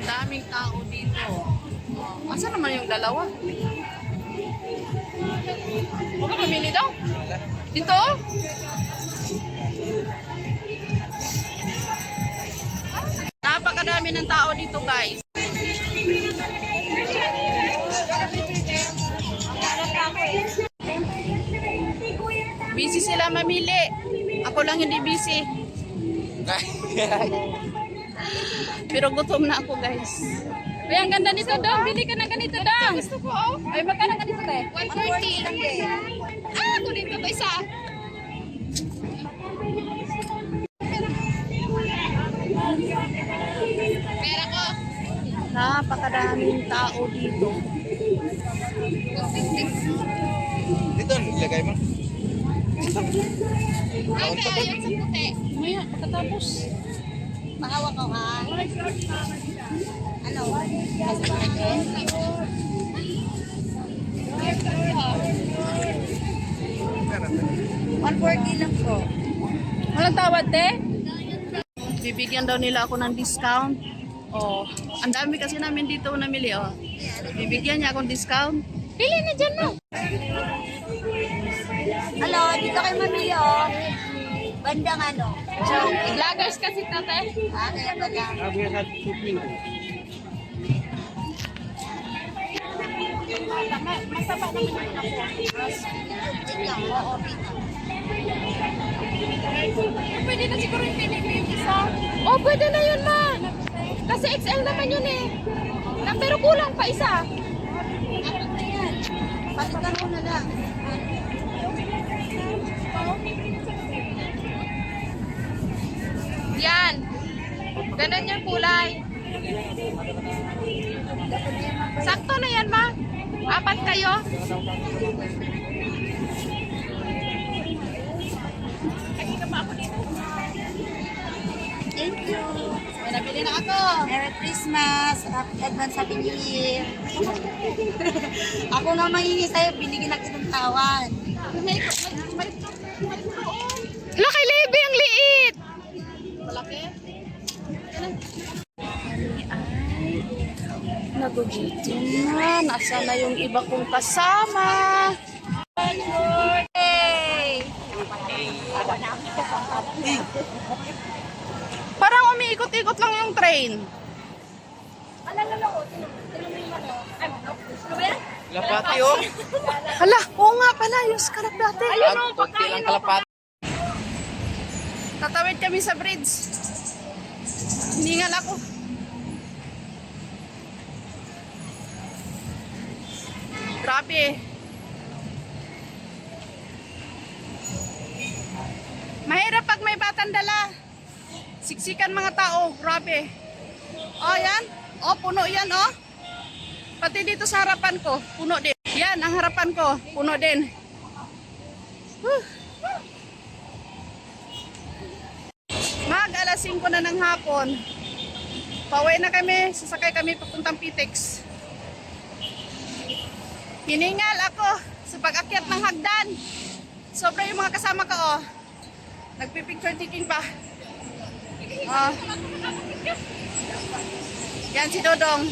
Daming tao dito. Oh, asa naman yung dalawa? Huwag ka mamili daw. Dito? Napakadami ng tao dito guys. Busy sila mamili. Ako lang hindi busy. Pero gutom na ako guys. Ay, ang ganda nito daw. Bili ka na ganito daw. Gusto ko oh. Ay, magkano ganito te? 140 lang eh. Ah, ako dito to isa. Pera ko. Napakadaming tao dito. Dito, ilagay mo. Ay, kaya yan sa puti. Maya, pagkatapos. Mahawak ko ha. Ano? Mas bakit? One forty lang po. Walang tawad, te? Bibigyan daw nila ako ng discount. Oh, ang dami kasi namin dito namili, oh. Bibigyan niya akong discount. Pili na dyan mo. Hello, dito kayo mamili oh. Bandang ano? Vloggers kasi tate. Ah, kaya ba lang? Oo, Pwede na siguro yung pili ko yung isa. Oh, pwede na yun, ma. Kasi XL naman yun eh. Na, pero kulang pa isa. Palitan ko na lang. Yan. Ganun yung kulay. Sakto na yan, ma. Apat kayo. Thank you. May nabili na ako. Merry Christmas. Happy advance Happy New Year. Ako na mangingi sa'yo, binigyan na kitang tawan. May, Nagugutom na. Nasa na yung iba kong kasama? Hey! Parang umiikot-ikot lang yung train. Lapati oh. Hala, oo nga pala, yung scarab dati. At konti lang kalapati. Tatawid kami sa bridge. Hiningal ako. Grabe. Mahirap pag may batang dala. Siksikan mga tao. Grabe. Oh, yan. Oh, puno yan, oh. Pati dito sa harapan ko, puno din. Yan, ang harapan ko, puno din. Mag alas 5 na ng hapon. Pauwi na kami, sasakay kami papuntang Pitex. Hiningal ako sa pag-akyat ng hagdan. Sobra yung mga kasama ko, oh. Nagpipicture taking pa. Oh. Yan si Dodong.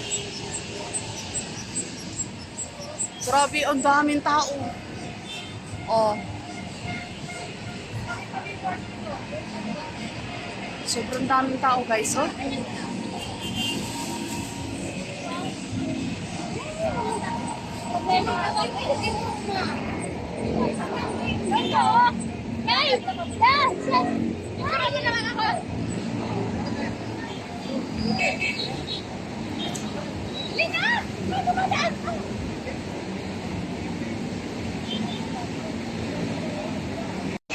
Grabe, ang daming tao. Oh. Sobrang daming tao guys, oh.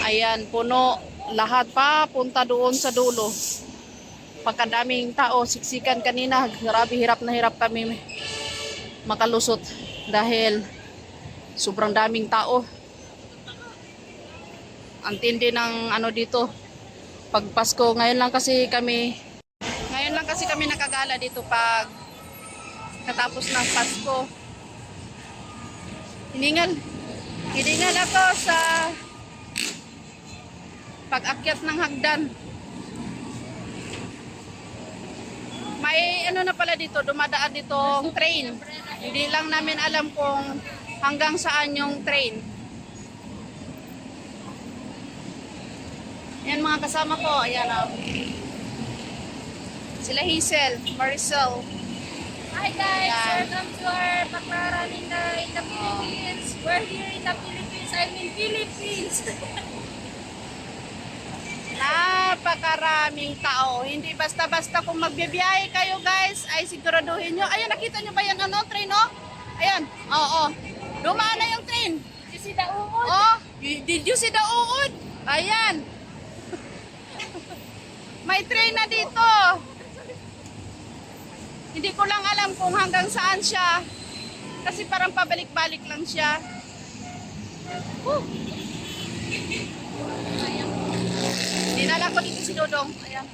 Ayan, puno. Lahat pa punta doon sa dulo. Pagkadaming tao, siksikan kanina. Grabe, hirap na hirap kami makalusot dahil sobrang daming tao. Ang tindi ng ano dito. Pag Pasko, ngayon lang kasi kami ngayon lang kasi kami nakagala dito pag katapos ng Pasko. Hiningal. Hiningal ako sa pag-akyat ng hagdan. May ano na pala dito, dumadaan dito train. Hindi lang namin alam kung hanggang saan yung train. Yan mga kasama ko, ayan o. Sila Hazel, Maricel. Hi guys, Yan. welcome to our Pakraran in the, in the Philippines. We're here in the Philippines. I mean Philippines. Napakaraming tao. Hindi basta-basta kung magbibiyahe kayo guys, ay siguraduhin nyo. Ayun, nakita nyo ba yan ano, train oh? Ayan, oo. Dumaan na yung train. you see the uod? Oh, did you see the uod? Ayan. May train na dito. Hindi ko lang alam kung hanggang saan siya. Kasi parang pabalik-balik lang siya. Woo! Dinala ko si Dodong. Ayan.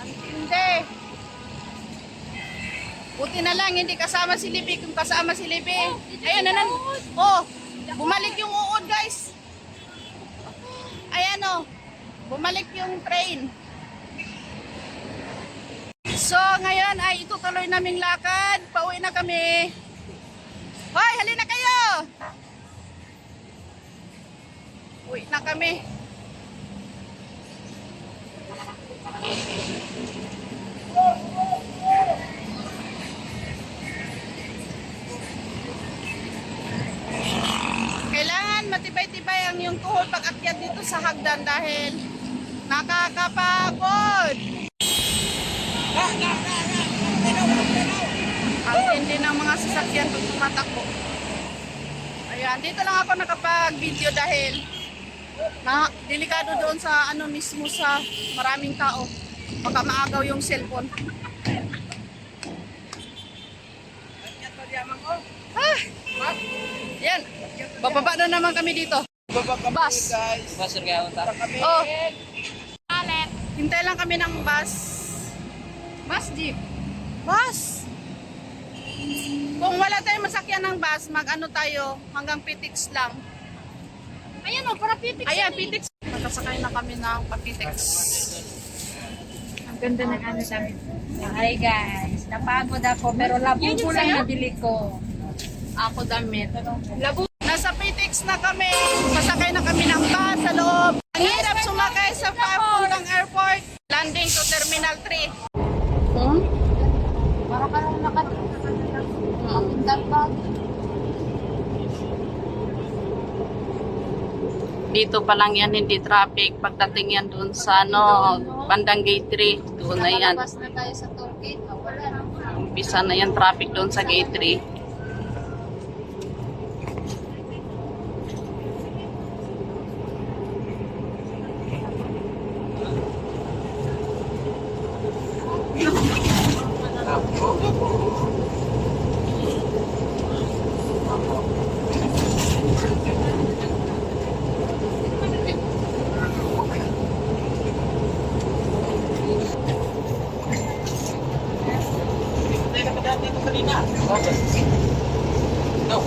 Ang tindi. Buti na lang, hindi kasama si Libby. Kung kasama si Libby. Ayun, nanan. Oh, bumalik yung uod, guys. Ayan, oh. Bumalik yung train. So, ngayon ay itutuloy naming lakad. Pauwi na kami. Hoy, halina kayo! Uwi na kami. Kailangan matibay-tibay ang iyong tuhod pag akyat dito sa hagdan dahil nakakapagod. Ang tindi ng mga sasakyan pag tumatakbo. Ayan, dito lang ako nakapag-video dahil na delikado doon sa ano mismo sa maraming tao. Baka maagaw yung cellphone. Ah, yan. Bababa na naman kami dito. Bus. guys. Pasir kaya unta. Kami. Oh, Alet. hintay lang kami ng bus. Bus jeep. Bus. Kung wala tayong masakyan ng bus, mag-ano tayo hanggang Pitix lang. Ayan o, para pitik. Ayan, Pitix. Nakasakay na kami ng Pitix. Ang ganda ng ano namin. Hi guys, napagod ako pero ko lang nabili ko. Ako damit. Labo. Nasa Pitix na kami. Pasakay na kami ng bus sa loob. Ang hirap sumakay sa papuntang airport. Landing to Terminal 3. Hmm? Para ka lang nakatindang bag. Dito pa lang yan, hindi traffic. Pagdating yan doon sa ano, bandang gate 3, doon na yan. Umpisa na yan traffic doon sa gate 3. Tayo